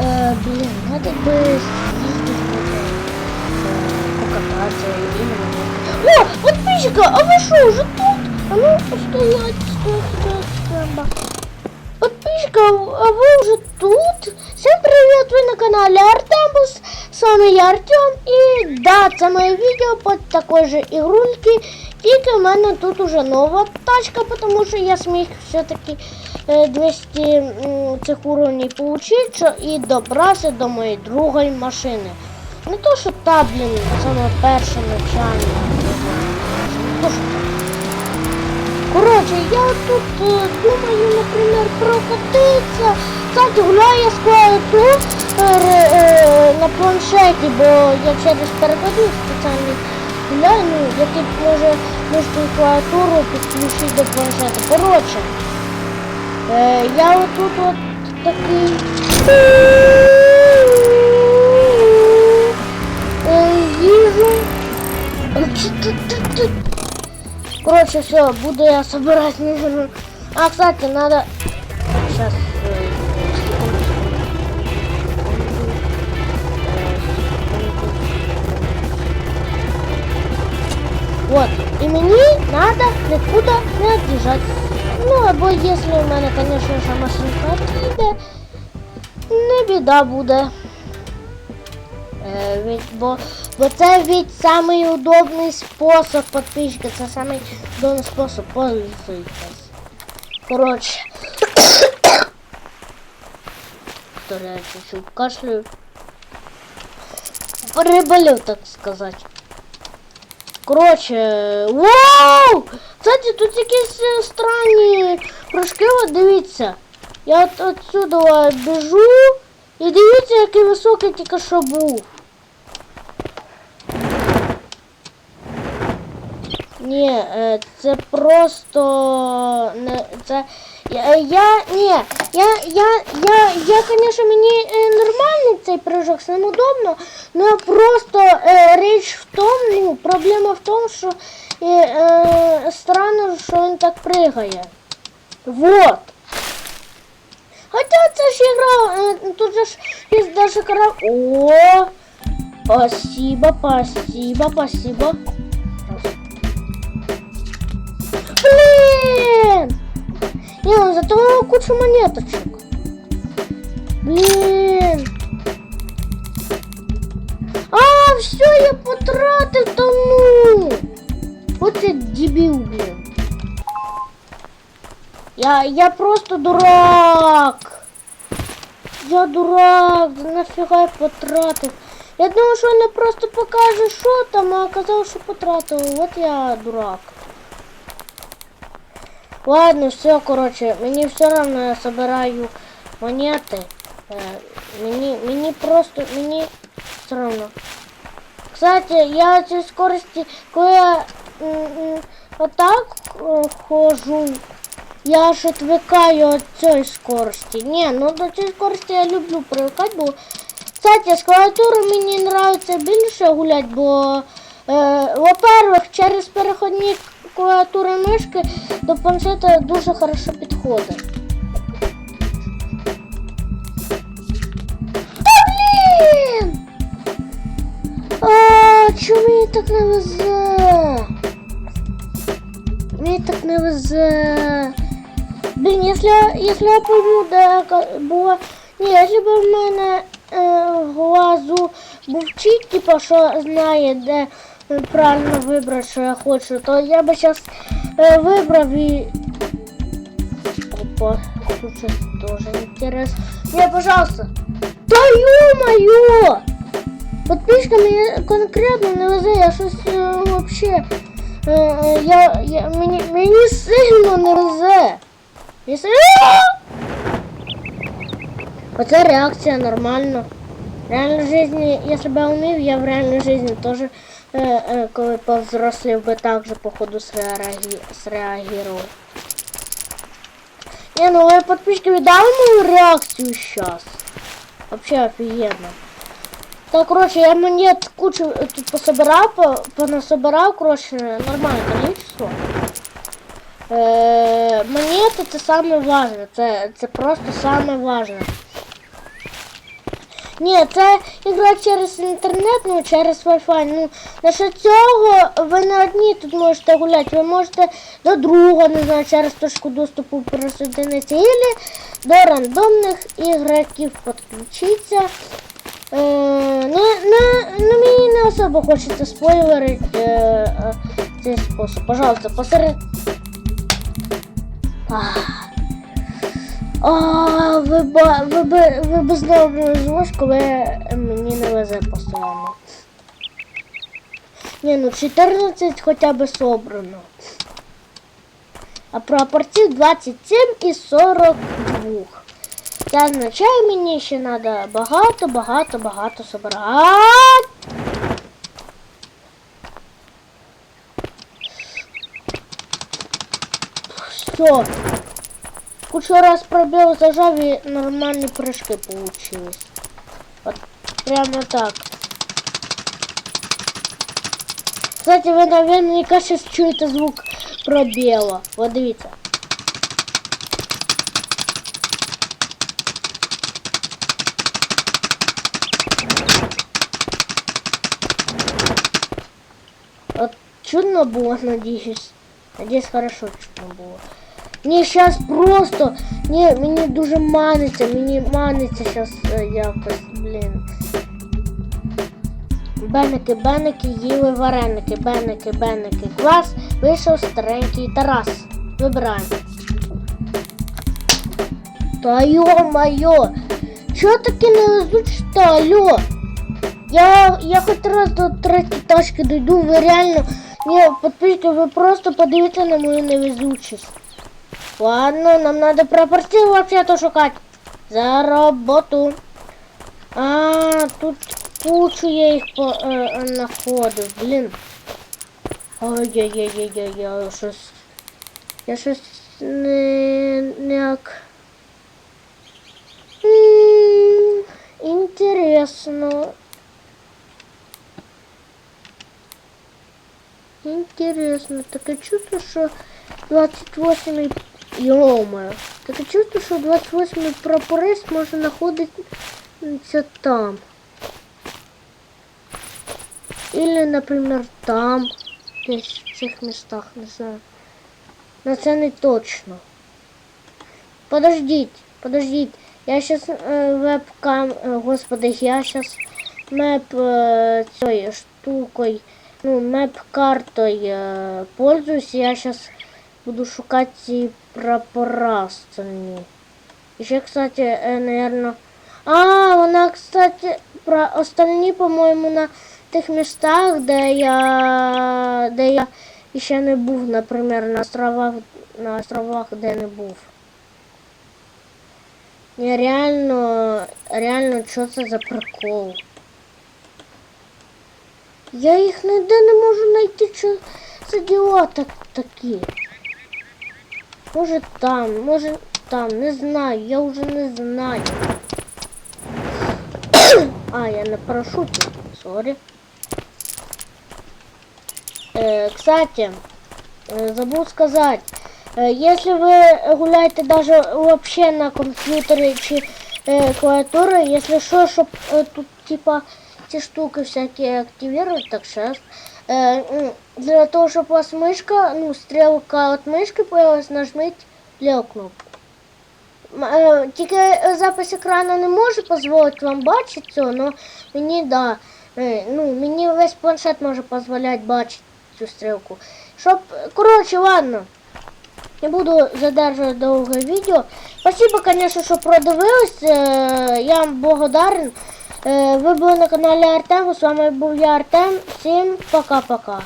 Э, блин, надо бы съездить э, покататься именно. О, подписчика, а вы что, уже тут? А ну, стоять, стоять, стоять, стоять. Подписчика, а вы уже тут? Всем привет, ви на каналі Артембус. З вами я Артем. І да, це моє відео по такой же ігрульки. тільки в мене тут уже нова тачка, тому що я зміг все-таки е, 200 цих уровнів получити що і добрався до моєї другої машини. Не то, що та, блін, саме то, що та. Коротше, я тут е, думаю, наприклад, прокатитися. Кстати, гуляю я з клавіатури е, на планшеті, бо я через перекладу спеціальний ну, який може можна клавіатуру підключити до планшету. Коротше, е, я отут от такий. е, Їжу. Короче, все, буду я собирать. А, кстати, надо... Сейчас... Вот, и мне надо никуда не отъезжать. Ну, або если у мене, конечно же, машинка піде, не біда буде. Е, від, бо, бо це від самий удобний спосіб підписчика, це самий удобний спосіб пользуйтесь. Коротше. То я чуть-чуть кашлю. Переболів, так сказати. Коротше, вау! Кстати, тут якісь е, странні прыжки, от дивіться. Я от отсюда біжу і дивіться, який високий тільки що був. Ні, е, це просто не це. Я, я ні, я, я, я, я, конечно, мені е, нормальний цей прыжок, сам удобно, но просто е, річ в тому, ну, проблема в тому, що е, е, странно, що він так пригає. Вот. Хотя це ж ігра, е, тут же ж є даже кара... О! Спасибо, спасибо, спасибо. Блин! Не, ну зато куча монеточек. Блин. Все, я потратил тону. Вот ты дебил, блин. Я, я просто дурак. Я дурак, да нафіга я потратив. Я думав, що вони просто покаже, що там, а оказалось, що потратив. От я дурак. Ладно, все, короче, мені все равно я собираю монети. Е, мені, мені просто, мені все равно. Кстати, я ці скорості, коли я отак е, хожу, я ж отвикаю від цієї скорості. Ні, ну до цієї скорості я люблю привикати, бо кстати, з клавіатури мені подобається більше гуляти, бо, е, во-первых, через переходні клавіатури мишки до планшета дуже хорошо підходить. Чому мені так не везе? Мені так не везе. Блін, якщо, якщо я пойму, де була... Ні, якщо б в мене е, глазу був чіт, типа, що знає, де е, правильно вибрати, що я хочу, то я би зараз е, вибрав і... Опа, тут щось тоже интересно. Не, пожалуйста. Да ё-моё! Подписчика мені конкретно не везе, я щось е, вообще... Е, е, я, я, мені, мені сильно не везе. Мені сильно... Оце реакція нормально. В реальній житті, якщо б я вмів, я в реальній житті теж, е, е, коли повзрослів би так же, походу, среагі... среагував. Не, ну ви подписчики віддали мою реакцію сейчас. Вообще офигенно. Так, короче, я монет кучу э, тут пособирал, по, понасобирал, короче, нормальное количество. Е, монети це саме важне, це, це просто саме важне. Ні, це ігра через інтернет, ну через Wi-Fi. Ну, насчет цього ви не одні тут можете гуляти, ви можете до другого, не знаю, через точку доступу присоединитися, або до рандомних ігроків підключитися. Е, ну, ну, ну, мені не особо хочеться спойлерити е, е, цей спосіб. Пожалуйста. Ах. А, ви, ви, би- нового зв'язку, ви мені не везе постійно. Ні, ну 14 хоча б собрано. А прапорців 27 і 42. Це означає, мені ще треба багато, багато, багато собрати. Все. Кучу раз пробел зажав и нормальные прыжки получились. Вот прямо так. Кстати, вы наверняка сейчас чуете звук пробела. Вот дивіться. Вот чудно было, надеюсь. Надеюсь, хорошо чудно было. Мені зараз просто. Ні, мені дуже маниться, мені маниться зараз якось, блін. Беники, беники, їли вареники, беники, беники. Клас, вийшов старенький Тарас. Вибираємо. Та йо-майо! Чого таке не везуче-то, алло? Я, я хоч раз до третьої тачки дойду, ви реально... Ні, підпишіть, ви просто подивіться на мою невезучість. Ладно, нам надо пропорции вообще-то шукать. За работу. А, тут кучу я их по, э, находив, блин. Ой-ой-ой-ой-ой, я щось... Я щось не... ніяк... М, Интересно. Интересно. Таке чувство, що 28 Йома. Таке чувство, що 28 прапорець може знаходитися там. Или, наприклад, там. Десь в цих містах, не знаю. Но це не точно. Подождіть, подождіть. Я сейчас э, вебкам, э, господи, я сейчас меп э, цією штукою, ну, меп-картой э, пользуюсь. Я сейчас буду шукати ці прапора остальні. І ще, кстати, э, наверное... А, вона, кстати, про остальні, по-моєму, на тих містах, де я, де я ще не був, наприклад, на островах, на островах, де не був. Я реально, реально, що це за прикол? Я їх ніде не можу знайти, що це діла так, такі. Може там, може там, не знаю, я вже не знаю. а, я на парашуте, сори. Э, кстати, э, забыл сказать, э, если вы гуляете даже вообще на компьютере чи э, клавиатуре, если что, чтоб э, тут типа эти штуки всякие активировать, так сейчас. Э, м, для того, чтобы у вас мышка, ну, стрелка от мышки появилась, нажмите левую кнопку. М, е, Тільки е, запис екрану не може дозволити вам бачити цього, але мені да. е, Ну, мені весь планшет може дозволяти бачити цю стрілку. Щоб. Коротше, ладно. Не буду задержувати довге відео. Спасибо, конечно, що продивились. Е, Я вам благодарен. Е, Ви були на каналі Артем. З вами був я Артем. Всім пока-пока.